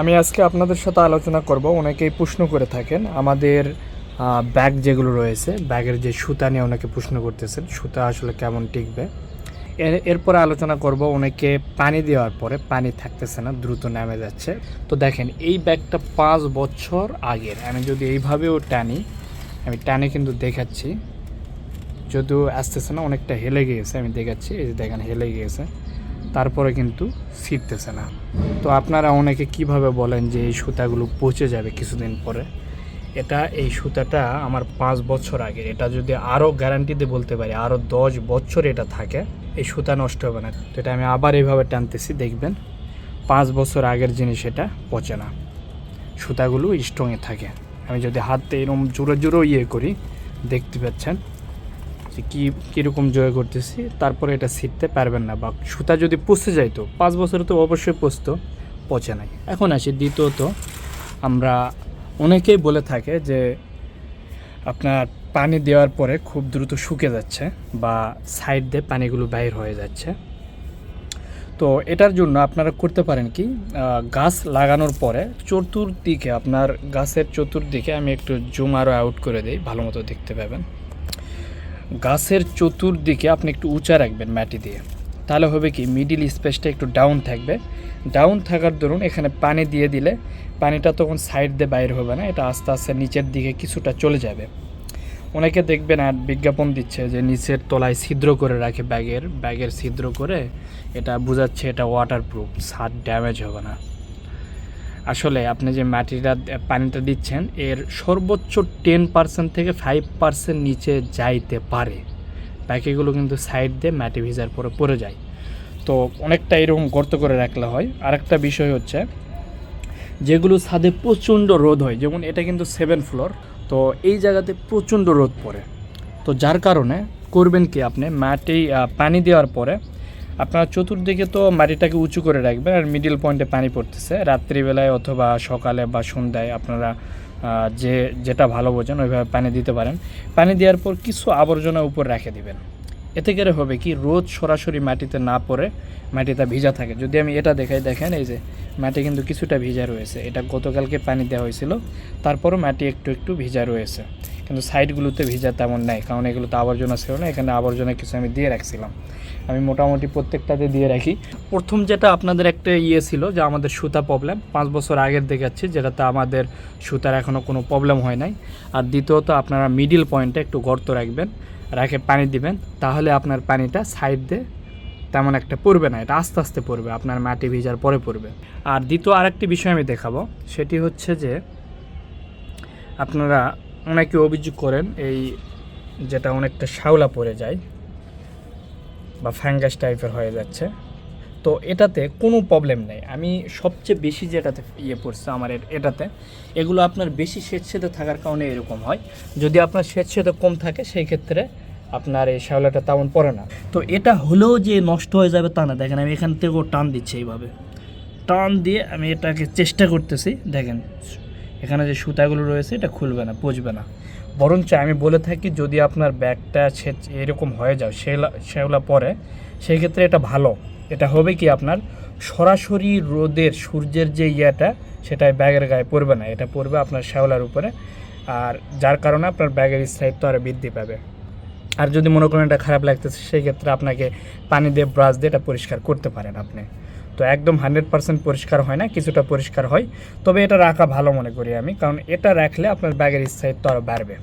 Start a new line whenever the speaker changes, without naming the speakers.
আমি আজকে আপনাদের সাথে আলোচনা করব। অনেকেই প্রশ্ন করে থাকেন, আমাদের ব্যাগ যেগুলো রয়েছে, ব্যাগের যে সুতা নিয়ে অনেকে প্রশ্ন করতেছেন, সুতা আসলে কেমন টিকবে? এর, এরপরে আলোচনা করব, অনেকে পানি দেওয়ার পরে পানি থাকতেছে না, দ্রুত নেমে যাচ্ছে। তো দেখেন, এই ব্যাগটা পাঁচ বছর আগের, আমি যদি এইভাবেও টানি, আমি টানে কিন্তু দেখাচ্ছি। যদিও আসতেছে না, অনেকটা হেলে গিয়েছে, আমি দেখাচ্ছি, এই যে দেখেন হেলে গিয়েছে। তারপরে কিন্তু ছিটতেছে না। তো আপনারা অনেকে কীভাবে বলেন যে এই সুতাগুলো পচে যাবে কিছুদিন পরে? এটা, এই সুতাটা আমার পাঁচ বছর আগে এটা যদি আরও গ্যারান্টিতে বলতে পারি, আরও দশ বছর এটা থাকে, এই সুতা নষ্ট হবে না। তো এটা আমি আবার এইভাবে টানতেছি, দেখবেন পাঁচ বছর আগের জিনিস এটা পচে না। সুতাগুলো স্ট্রংয়ে থাকে। আমি যদি হাতে এরকম জোরে জোরে ইয়ে করি, দেখতে পাচ্ছেন যে কী, কীরকম জয় করতেছি, তারপরে এটা ছিটতে পারবেন না বা সুতা যদি পচে যাইতো পাঁচ বছরে তো অবশ্যই পচতো, পচে নাই। এখন আসি দ্বিতীয়ত, আমরা অনেকেই বলে থাকে যে আপনার পানি দেওয়ার পরে খুব দ্রুত শুকে যাচ্ছে বা সাইড দিয়ে পানিগুলো বাইর হয়ে যাচ্ছে। তো এটার জন্য আপনারা করতে পারেন কি গাছ লাগানোর পরে চতুর্দিকে, আপনার গাছের চতুর্দিকে আমি একটু জুম আরও আউট করে দিই, ভালো মতো দেখতে পাবেন। গাছের চতুর্দিকে আপনি একটু উঁচা রাখবেন মাটি দিয়ে। তাহলে হবে কি মিডিল স্পেসটা একটু ডাউন থাকবে। ডাউন থাকার দরুন এখানে পানি দিয়ে দিলে পানিটা তখন সাইড দিয়ে বাইর হবে না, এটা আস্তে আস্তে নিচের দিকে কিছুটা চলে যাবে। অনেকে দেখবেন আর বিজ্ঞাপন দিচ্ছে যে নিচের তলায় ছিদ্র করে রাখে ব্যাগের ব্যাগের ছিদ্র করে, এটা বোঝাচ্ছে এটা ওয়াটার প্রুফ ছাদ ড্যামেজ হবে না। আসলে আপনি যে মাটিটা পানিটা দিচ্ছেন, এর সর্বোচ্চ টেন পার্সেন্ট থেকে ফাইভ পার্সেন্ট নিচে যাইতে পারে। বাকিগুলো কিন্তু সাইড দিয়ে মাটি ভিজার পরে পড়ে যায়। তো অনেকটা এরকম গর্ত করে রাখলে হয়। আরেকটা বিষয় হচ্ছে, যেগুলো ছাদে প্রচণ্ড রোদ হয়, যেমন এটা কিন্তু সেভেন ফ্লোর তো এই জায়গাতে প্রচণ্ড রোদ পড়ে। তো যার কারণে করবেন কি আপনি, মাটি পানি দেওয়ার পরে আপনারা চতুর্দিকে তো মাটিটাকে উঁচু করে রাখবেন আর মিডিল পয়েন্টে পানি পড়তেছে। রাত্রিবেলায় অথবা সকালে বা সন্ধ্যায় আপনারা যে, যেটা ভালো বোঝেন, ওইভাবে পানি দিতে পারেন। পানি দেওয়ার পর কিছু আবর্জনা উপর রেখে দিবেন। এতে করে হবে কি, রোদ সরাসরি মাটিতে না পড়ে মাটিটা ভিজা থাকে। যদি আমি এটা দেখাই, দেখেন এই যে মাটি কিন্তু কিছুটা ভিজা রয়েছে। এটা গতকালকে পানি দেওয়া হয়েছিল, তারপরও মাটি একটু একটু ভিজা রয়েছে। কিন্তু সাইডগুলোতে ভিজা তেমন নাই, কারণ এগুলোতে আবর্জনা ছিল না, এখানে আবর্জনা কিছু আমি দিয়ে রাখছিলাম। আমি মোটামুটি প্রত্যেকটাতে দিয়ে রাখি। প্রথম যেটা আপনাদের একটা ইয়ে ছিল যে আমাদের সুতা প্রবলেম, পাঁচ বছর আগের দেখাচ্ছি যেটাতে আমাদের সুতার এখনও কোনো প্রবলেম হয় নাই। আর দ্বিতীয়ত আপনারা মিডিল পয়েন্টে একটু গর্ত রাখবেন, রাখে পানি দিবেন, তাহলে আপনার পানিটা সাইড দিয়ে তেমন একটা পড়বে না, এটা আস্তে আস্তে পড়বে, আপনার মাটি ভিজার পরে পড়বে। আর দ্বিতীয় আরেকটি বিষয় আমি দেখাবো, সেটি হচ্ছে যে আপনারা অনেকে অভিযোগ করেন এই যেটা অনেকটা শ্যাওলা পড়ে যায় বা ফ্যাঙ্গাস টাইপের হয়ে যাচ্ছে। তো এটাতে কোনো প্রবলেম নেই। আমি সবচেয়ে বেশি যেটাতে ইয়ে পড়ছে আমার এটাতে, এগুলো আপনার বেশি স্বেচ্ছেতে থাকার কারণে এরকম হয়। যদি আপনার স্বেচ্ছেতে কম থাকে, সেই ক্ষেত্রে আপনার এই শ্যাওলাটা তেমন পড়ে না। তো এটা হলেও যে নষ্ট হয়ে যাবে তা না, দেখেন আমি এখান থেকেও টান দিচ্ছি এইভাবে। টান দিয়ে আমি এটাকে চেষ্টা করতেছি, দেখেন, এখানে যে সুতাগুলো রয়েছে, এটা খুলবে না, পচবে না। বরঞ্চ আমি বলে থাকি, যদি আপনার ব্যাগটা এরকম হয়ে যায় শেলা শেওলা পরে সেই ক্ষেত্রে এটা ভালো। এটা হবে কি আপনার, সরাসরি রোদের সূর্যের যে ইয়েটা সেটা ব্যাগের গায়ে পড়বে না। এটা পড়বে আপনার শ্যাওলার উপরে, আর যার কারণে আপনার ব্যাগের স্থায়িত্ব আরও বৃদ্ধি পাবে। আর যদি মনে করেন এটা খারাপ লাগতেছে সেই ক্ষেত্রে আপনাকে পানি দিয়ে ব্রাশ দিয়ে এটা পরিষ্কার করতে পারেন আপনি। তো একদম হান্ড্রেড পার্সেন্ট পরিষ্কার হয় না, কিছুটা পরিষ্কার হয়। তবে এটা রাখা ভালো মনে করি আমি, কারণ এটা রাখলে আপনার ব্যাগের স্থায়িত্ব আরও বাড়বে।